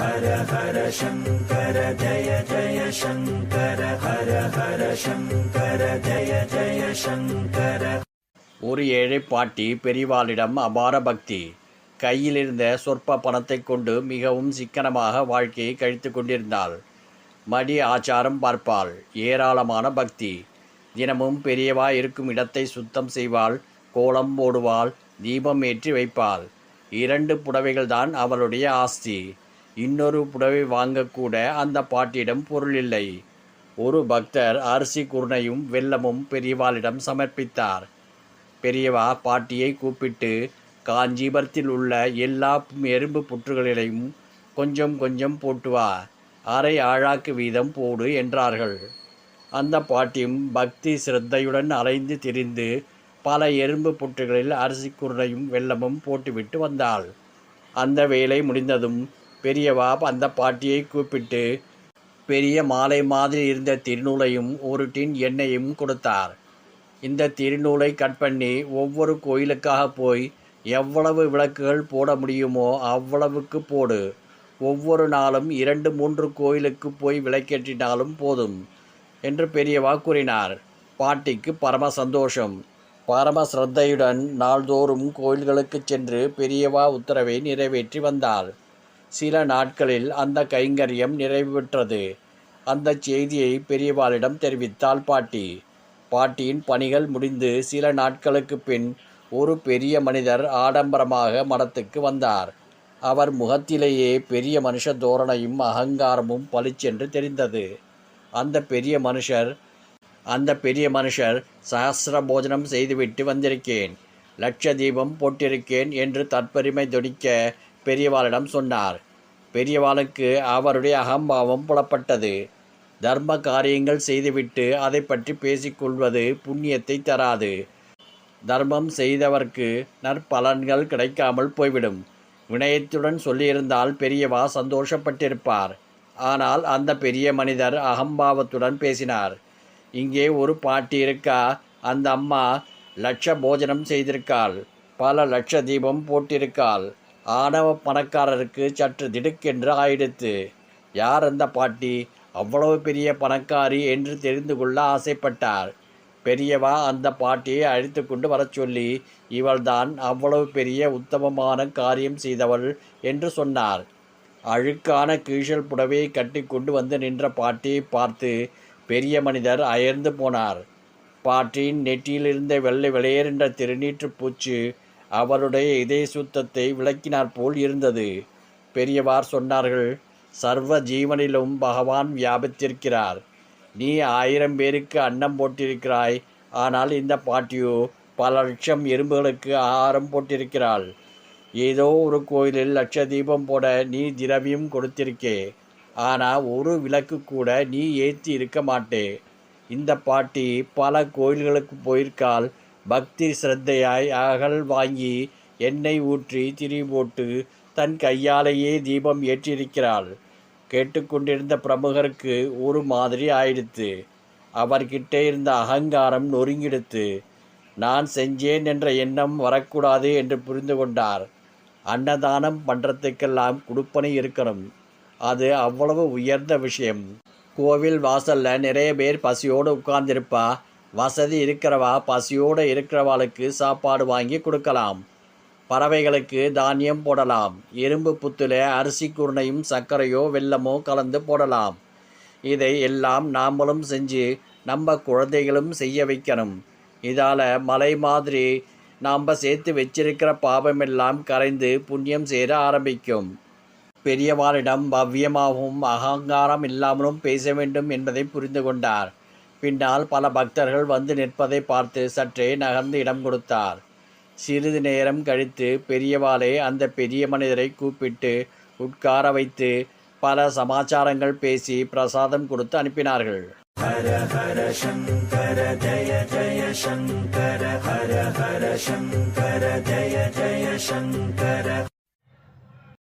ஹர ஹர சங்கர ஜய ஜய சங்கர ஹர ஹர சங்கர ஜய ஜய சங்கர. ஒரு ஏழை பாட்டி பெரியவாளிடம் அபார பக்தி. கையிலிருந்த சொற்ப பணத்தை கொண்டு மிகவும் சிக்கனமாக வாழ்க்கையை கழித்து கொண்டிருந்தாள். மடி ஆச்சாரம் பார்ப்பாள் ஏராளமான பக்தி. தினமும் பெரியவா இருக்கும் இடத்தை சுத்தம் செய்வாள் கோலம் போடுவாள் தீபம் ஏற்றி வைப்பாள். இரண்டு புடவைகள்தான் அவளுடைய ஆஸ்தி. இன்னொரு புடவை வாங்கக்கூட அந்த பாட்டியிடம் பொருள் இல்லை. ஒரு பக்தர் அரிசி குருணையும் வெள்ளமும் பெரியவாளிடம் சமர்ப்பித்தார். பெரியவா பாட்டியை கூப்பிட்டு காஞ்சிபுரத்தில் உள்ள எல்லா எறும்பு புற்றுகளிலையும் கொஞ்சம் கொஞ்சம் போட்டு வா. அரை ஆழாக்கு வீதம் போடு என்றார்கள். அந்த பாட்டியும் பக்தி சிரத்தையுடன் அலைந்து திரிந்து பல எறும்பு புற்றுகளில் அரிசி குருணையும் வெல்லமும் போட்டுவிட்டு வந்தாள். அந்த வேலை முடிந்ததும் பெரியவா அந்த பாட்டியை கூப்பிட்டு பெரிய மாலை மாதிரி இருந்த திருநூலையும் ஒரு டின் எண்ணெயும் கொடுத்தார். இந்த திருநூலை கட் பண்ணி ஒவ்வொரு கோயிலுக்காக போய் எவ்வளவு விளக்குகள் போட முடியுமோ அவ்வளவுக்கு போடு. ஒவ்வொரு நாளும் இரண்டு மூன்று கோயிலுக்கு போய் விளக்கேற்றினாலும் போதும் என்று பெரியவா கூறினார். பாட்டிக்கு பரம சந்தோஷம். பரம சிரத்தையுடன் நாள்தோறும் கோயில்களுக்கு சென்று பெரியவா உத்தரவை நிறைவேற்றி வந்தாள் சில நாட்களில் அந்த கைங்கரியம் நிறைவு பெற்றது அந்த செய்தியை பெரியவாளிடம் தெரிவித்தாள் பாட்டி. பாட்டியின் பணிகள் முடிந்து சில நாட்களுக்கு பின் ஒரு பெரிய மனிதர் ஆடம்பரமாக மடத்துக்கு வந்தார். அவர் முகத்திலேயே பெரிய மனுஷ தோரணையும் அகங்காரமும் பளிச்சென்று தெரிந்தது. அந்த பெரிய மனுஷர் அந்த பெரிய மனுஷர் சஹஸ்ர போஜனம் செய்துவிட்டு வந்திருக்கேன். லட்ச தீபம் போட்டிருக்கேன் என்று தற்பெருமை தொடிக்க பெரியவாளிடம் சொன்னார். பெரியவாளுக்கு அவருடைய அகம்பாவம் புலப்பட்டது. தர்ம காரியங்கள் செய்துவிட்டு அதை பற்றி பேசிக்கொள்வது புண்ணியத்தை தராது. தர்மம் செய்தவர்க்கு நற்பலன்கள் கிடைக்காமல் போய்விடும். வினயத்துடன் சொல்லியிருந்தால் பெரியவா சந்தோஷப்பட்டிருப்பார். ஆனால் அந்த பெரிய மனிதர் அகம்பாவத்துடன் பேசினார். இங்கே ஒரு பாட்டி இருக்கா? அந்த அம்மா லட்ச போஜனம் செய்திருக்காள். பல லட்ச தீபம் போட்டிருக்காள். ஆணவ பணக்காரருக்கு சற்று திடுக்கென்று ஆயிடுத்து. யார் அந்த பாட்டி? அவ்வளவு பெரிய பணக்காரி என்று தெரிந்து கொள்ள ஆசைப்பட்டார் பெரியவா அந்த பாட்டியை அழைத்து கொண்டு வரச் சொல்லி இவள்தான் அவ்வளவு பெரிய உத்தமமான காரியம் செய்தவள் என்று சொன்னார் அழுக்கான கீழல் புடவையை கட்டி கொண்டு வந்து நின்ற பாட்டியை பார்த்து பெரிய மனிதர் அயர்ந்து போனார். பாட்டியின் நெற்றியில் இருந்த வெள்ளை வெளியேறின்ற திருநீற்று பூச்சு அவருடைய இதய சுத்தத்தை விளக்கினார் போல் இருந்தது. பெரியவார் சொன்னார்கள் சர்வ ஜீவனிலும் பகவான் வியாபித்திருக்கிறார். நீ ஆயிரம் பேருக்கு அன்னம் போட்டிருக்கிறாய். ஆனால் இந்த பாட்டியோ பல லட்சம் எறும்புகளுக்கு ஆகாரம் போட்டிருக்கிறாள். ஏதோ ஒரு கோயிலில் லட்ச தீபம் போட நீ திரவியம் கொடுத்திருக்கே. ஆனால் ஒரு விளக்கு கூட நீ ஏற்றி இருக்க மாட்டே. இந்த பாட்டி பல கோயில்களுக்கு போயிருக்காள். பக்தி சிரத்தையாய் அகல் வாங்கி எண்ணெய் ஊற்றி திரி போட்டு தன் கையாலேயே தீபம் ஏற்றிருக்கிறாள் கேட்டுக்கொண்டிருந்த பிரமுகருக்கு ஒரு மாதிரி ஆயிடுத்து. அவர்கிட்ட இருந்த அகங்காரம் நொறுங்கிடுத்து. நான் செஞ்சேன் என்ற எண்ணம் வரக்கூடாது என்று புரிந்து கொண்டார். அன்னதானம் பண்ணுறதுக்கெல்லாம் குடுப்பனை இருக்கணும். அது அவ்வளவு உயர்ந்த விஷயம். கோவில் வாசலில் நிறைய பேர் பசியோடு உட்கார்ந்திருப்பா. வசதி இருக்கிறவா பசியோடு இருக்கிறவாளுக்கு சாப்பாடு வாங்கி கொடுக்கலாம். பறவைகளுக்கு தானியம் போடலாம். இரும்பு புத்துல அரிசி குருணையும் சர்க்கரையோ வெல்லமோ கலந்து போடலாம். இதை எல்லாம் நாமளும் செஞ்சு நம்ம குழந்தைகளும் செய்ய வைக்கணும். இதால் மலை மாதிரி நாம் சேர்த்து வச்சிருக்கிற பாபமெல்லாம் கரைந்து புண்ணியம் சேர ஆரம்பிக்கும். பெரியவாரிடம் பவ்யமாகவும் அகங்காரம் இல்லாமலும் பேச வேண்டும் என்பதை புரிந்து கொண்டார். பின்னால் பல பக்தர்கள் வந்து நிற்பதை பார்த்து சற்றே நகர்ந்து இடம் கொடுத்தார். சிறிது நேரம் கழித்து பெரியவாளே அந்த பெரிய மனிதரை கூப்பிட்டு உட்கார வைத்து பல சமாச்சாரங்கள் பேசி பிரசாதம் கொடுத்து அனுப்பினார்கள். ஹர ஹர சங்கர ஜய ஜய சங்கர ஹர ஹர சங்கர ஜய ஜய சங்கர